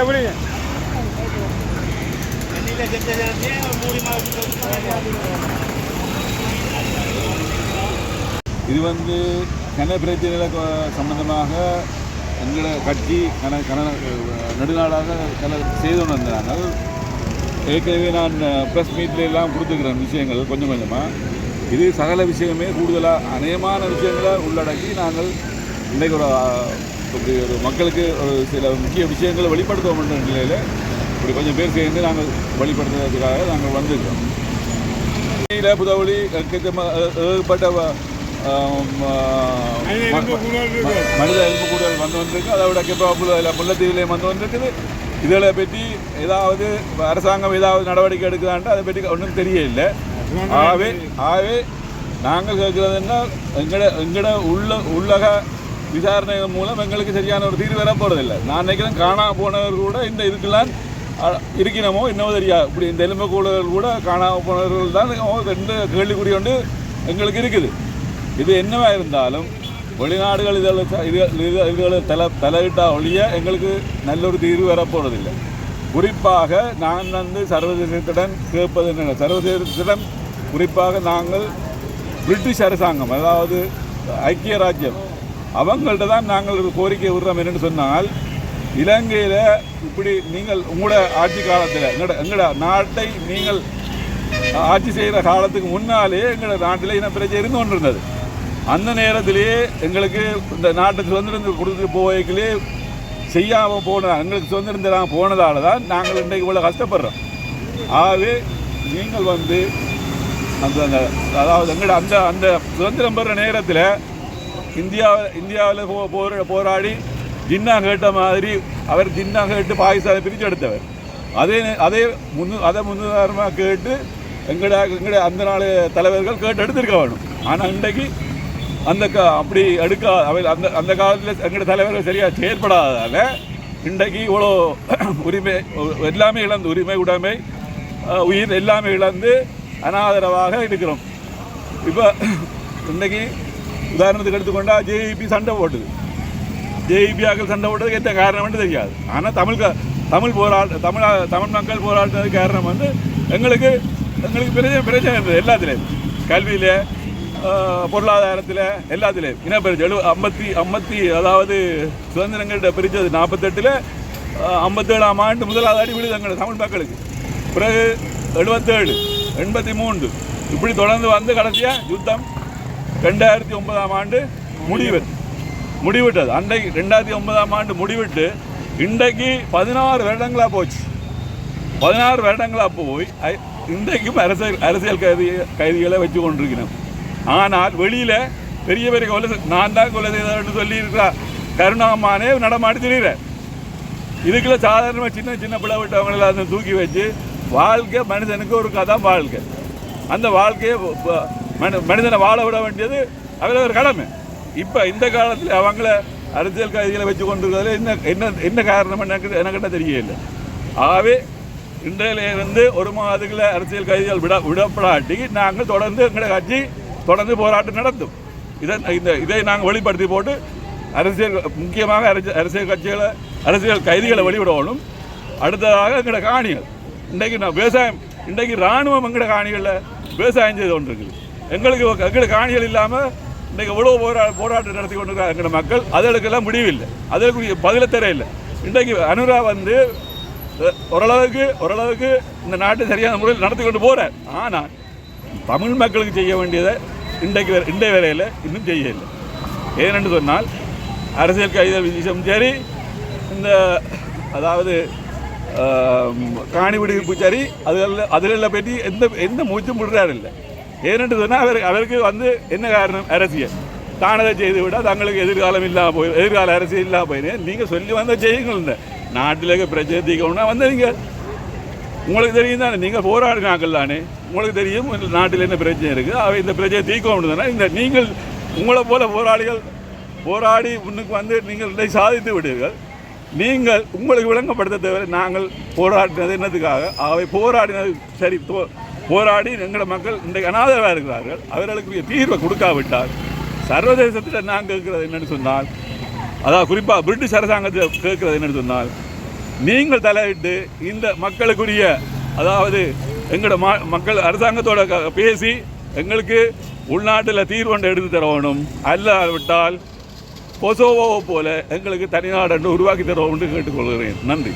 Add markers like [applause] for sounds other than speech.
எப்படிங்க இது வந்து கன பிரச்சனைகள் சம்பந்தமாக எங்களோட கட்சி கன கன நெடுநாளாக கல செய்து கொண்டு வந்தாங்க ஏற்கனவே நான் ப்ரெஸ் மீட்டில் எல்லாம் கொடுத்துக்கிறேன் விஷயங்கள் கொஞ்சம் கொஞ்சமாக இது சகல விஷயமே கூடுதலாக அநேகமான விஷயங்களை உள்ளடக்கி நாங்கள் இன்றைக்கு ஒரு இப்படி ஒரு மக்களுக்கு ஒரு சில முக்கிய விஷயங்களை வெளிப்படுத்த வேண்டும் நிலையில் இப்படி கொஞ்சம் பேர் சேர்ந்து நாங்கள் வெளிப்படுத்துறதுக்காக நாங்கள் வந்திருக்கோம். புதவழி ஏகப்பட்ட மனித எலும்பு கூடுதல் வந்து வந்திருக்கு. அதோட கெப்பாப்புல இல்லை முல்லைத்தீவிலையும் வந்து வந்திருக்குது. இதில் பற்றி ஏதாவது அரசாங்கம் ஏதாவது நடவடிக்கை எடுக்குதான்ட்டு அதை பற்றி ஒன்றும் தெரியல ஆகவே ஆகவே நாங்கள் கேட்குறதுன்னா எங்கட எங்கட உள்ள உள்ளக விசாரணை மூலம் எங்களுக்கு சரியான ஒரு தீர்வு வர போகிறதில்லை நான் நினைக்கிறேன் காணாம போனவர் கூட இந்த இதுக்கெல்லாம் இருக்கணுமோ என்னவோ தெரியாது. இப்படி இந்த எலும்பு கூடுதல் கூட காணாமல் போனவர்கள் தான் ரெண்டு கேள்விக்குறி ஒன்று எங்களுக்கு இருக்குது. இது என்னவா இருந்தாலும் வெளிநாடுகள் இதில் ச- இது இது- தலை தலையிட்டா ஒழிய எங்களுக்கு நல்ல ஒரு தீர்வு வரப்போறதில்லை குறிப்பாக நான் வந்து சர்வதேசத்துடன் கேட்பது என்ன சர்வதேசத்திடம் குறிப்பாக நாங்கள் பிரிட்டிஷ் அரசாங்கம் அதாவது ஐக்கிய ராஜ்யம் அவங்கள்ட்ட தான் நாங்கள் ஒரு கோரிக்கை விடுறோம் என்னென்னு சொன்னால் இலங்கையில் இப்படி நீங்கள் உங்களோட ஆட்சி காலத்தில் எங்களோட எங்களோட நாட்டை நீங்கள் ஆட்சி செய்கிற காலத்துக்கு முன்னாலே எங்களோட நாட்டில் இன பிரச்சனை இருந்து கொண்டிருந்தது அந்த நேரத்திலேயே எங்களுக்கு இந்த நாட்டு சுதந்திரம் கொடுத்துட்டு போவதுக்குள்ளே செய்யாமல் போன எங்களுக்கு சுதந்திரம் தராமல் போனதால தான் நாங்கள் இன்றைக்கு இவ்வளோ கஷ்டப்படுறோம். ஆகவே நீங்கள் வந்து அந்த அந்த அதாவது எங்களோட அந்த அந்த சுதந்திரம் பெற நேரத்தில் இந்தியாவில் இந்தியாவில் போ போர போராடி ஜின்னா கேட்ட மாதிரி அவர் ஜின்னா கேட்டு பாகிஸ்தானை பிரித்து எடுத்தவர் அதே அதே முன்னு அதை முன்னுதாரணமாக கேட்டு எங்களோட எங்களோட அந்த நாள் தலைவர்கள் கேட்டு எடுத்திருக்க வேணும் ஆனால் இன்றைக்கு அந்த க அப்படி எடுக்க அவை அந்த அந்த காலத்தில் எங்களோட தலைவர்கள் சரியாக செயற்படாததால் இன்றைக்கு இவ்வளோ [clears throat] உரிமை எல்லாமே இழந்து உரிமை உடைமை உயிர் எல்லாமே இழந்து அனாதரவாக இருக்கிறோம். இப்போ [clears throat] இன்னைக்கு உதாரணத்துக்கு எடுத்துக்கொண்டால் ஜேஇபி சண்டை போட்டுது. ஜேஇபியாக்கள் சண்டை போட்டதுக்கு எந்த காரணம்னு தெரியாது. ஆனால் தமிழ் தமிழ் போராட்ட தமிழ் தமிழ் மக்கள் போராட்டத்துக்கு காரணம் வந்து எங்களுக்கு எங்களுக்கு பிரச்சனை பிரச்சனை இருந்தது எல்லாத்துலேயும். கல்வியில் பொருளாதாரத்தில் எல்லாத்துலேயும் இனப்பெருச்சு எழு ஐம்பத்தி ஐம்பத்தி அதாவது சுதந்திரங்கள்ட்ட பிரித்தது நாற்பத்தெட்டில் ஐம்பத்தேழாம் ஆண்டு முதலாவது அடி விழுது தமிழ் மக்களுக்கு. பிறகு எழுபத்தேழு எண்பத்தி மூன்று இப்படி தொடர்ந்து வந்து கடைசியாக யுத்தம் ரெண்டாயிரத்தி ஒன்பதாம் ஆண்டு முடிவு முடிவிட்டது. அன்றைக்கு ரெண்டாயிரத்தி ஒன்பதாம் ஆண்டு முடிவிட்டு இன்றைக்கு பதினாறு வருடங்களாக போச்சு. பதினாறு வருடங்களாக போய் இன்றைக்கும் அரசியல் அரசியல் கைதி கைதிகளை வச்சு கொண்டிருக்கிறோம். ஆனால் வெளியில் பெரிய பெரிய கொலை நான் தான் கொலை செய்தவன்னு சொல்லியிருக்கிறா. கருணாமானே நடமாடி திரிகிறேன் இதுக்குள்ள சாதாரணமாக சின்ன சின்ன பிள்ளை விட்டவங்களை அதை தூக்கி வச்சு வாழ்க்கை மனிதனுக்கு ஒரு கதை வாழ்க்கை. அந்த வாழ்க்கையை மனி- மனிதனை வாழ விட வேண்டியது அதில் ஒரு கடமை. இப்போ இந்த காலத்தில் அவங்கள அரசியல் கைதிகளை வச்சு கொண்டிருக்கிறதுல என்ன என்ன என்ன காரணம் எனக்கு எனக்கிட்ட தெரியல ஆகவே இன்றையிலிருந்து ஒரு மாதத்துக்குள்ள அரசியல் கைதிகள் விட விடப்படாட்டி நாங்கள் தொடர்ந்து எங்களை கட்சி தொடர்ந்து போராட்டம் நடத்தும் இதை இந்த இதை நாங்கள் வெளிப்படுத்தி போட்டு அரசியல் முக்கியமாக அரசியல் அரசியல் கட்சிகளை அரசியல் கைதிகளை வெளிவிடணும். அடுத்ததாக எங்களோட காணிகள். இன்றைக்கு நான் விவசாயம் இன்றைக்கு இராணுவம் எங்களோட காணிகளில் விவசாயம் செய்து கொண்டிருக்குது. எங்களுக்கு எங்களோட காணிகள் இல்லாமல் இன்றைக்கு இவ்வளோ போரா போராட்டம் நடத்தி கொண்டிருக்காங்க எங்களோட மக்கள். அதுகளுக்கெல்லாம் முடிவில்லை. அதுக்கு பதில தெரியல இன்றைக்கு அனுரா வந்து ஓரளவுக்கு ஓரளவுக்கு இந்த நாட்டை சரியான முறையில் நடத்தி கொண்டு போகிறார் ஆனால் தமிழ் மக்களுக்கு செய்ய வேண்டியதை இன்றைக்கு இன்றைய வேலையில் இன்னும் செய்யலை ஏனென்று சொன்னால் அரசியல் கைதல் விஷயம் சரி இந்த அதாவது காணி விடுவிப்பு சரி அதில் அதிலெல்லாம் பற்றி எந்த எந்த மூச்சும் விடுறாரு இல்லை. ஏனென்று சொன்னால் அவர் அவருக்கு வந்து என்ன காரணம்? அரசியல். தானதை செய்து விட தங்களுக்கு எதிர்காலம் இல்லாமல் போய் எதிர்கால அரசியல் இல்லாமல் போயிரு. நீங்கள் சொல்லி வந்த செய்யுங்கள் இந்த. நாட்டில் பிரச்சனை தீக்கணும்னா வந்து நீங்கள் உங்களுக்கு தெரியும் தானே நீங்கள் போராடினாக்கள் தானே. உங்களுக்கு தெரியும் நாட்டில் என்ன பிரச்சனை இருக்குது அவை இந்த பிரச்சனையை தீர்க்க முடியுதுன்னா இந்த நீங்கள் உங்களை போல போராளிகள் போராடி முன்னுக்கு வந்து நீங்கள் இதை சாதித்து விடுவீர்கள் நீங்கள் உங்களுக்கு விளங்கப்படுத்த தவிர நாங்கள் போராடினது என்னதுக்காக அவை போராடினது சரி தோ- போராடி எங்களோட மக்கள் இன்றைக்கு அனாதரவாக இருக்கிறார்கள். அவர்களுக்கு தீர்வை கொடுக்காவிட்டால் சர்வதேசத்தில் நாங்கள் கேட்கிறது என்னென்னு சொன்னால் அதாவது குறிப்பாக பிரிட்டிஷ் அரசாங்கத்தில் கேட்கிறது என்னன்னு சொன்னால் நீங்கள் தலையிட்டு இந்த மக்களுக்குரிய அதாவது எங்களோட மா மக்கள் அரசாங்கத்தோட பேசி எங்களுக்கு உள்நாட்டில் தீர்வொன்றை எடுத்து தரணும். அல்லாவிட்டால் கொசோவோவை போல எங்களுக்கு தனிநாடு உருவாக்கி தரவும் என்று கேட்டுக்கொள்கிறேன். நன்றி.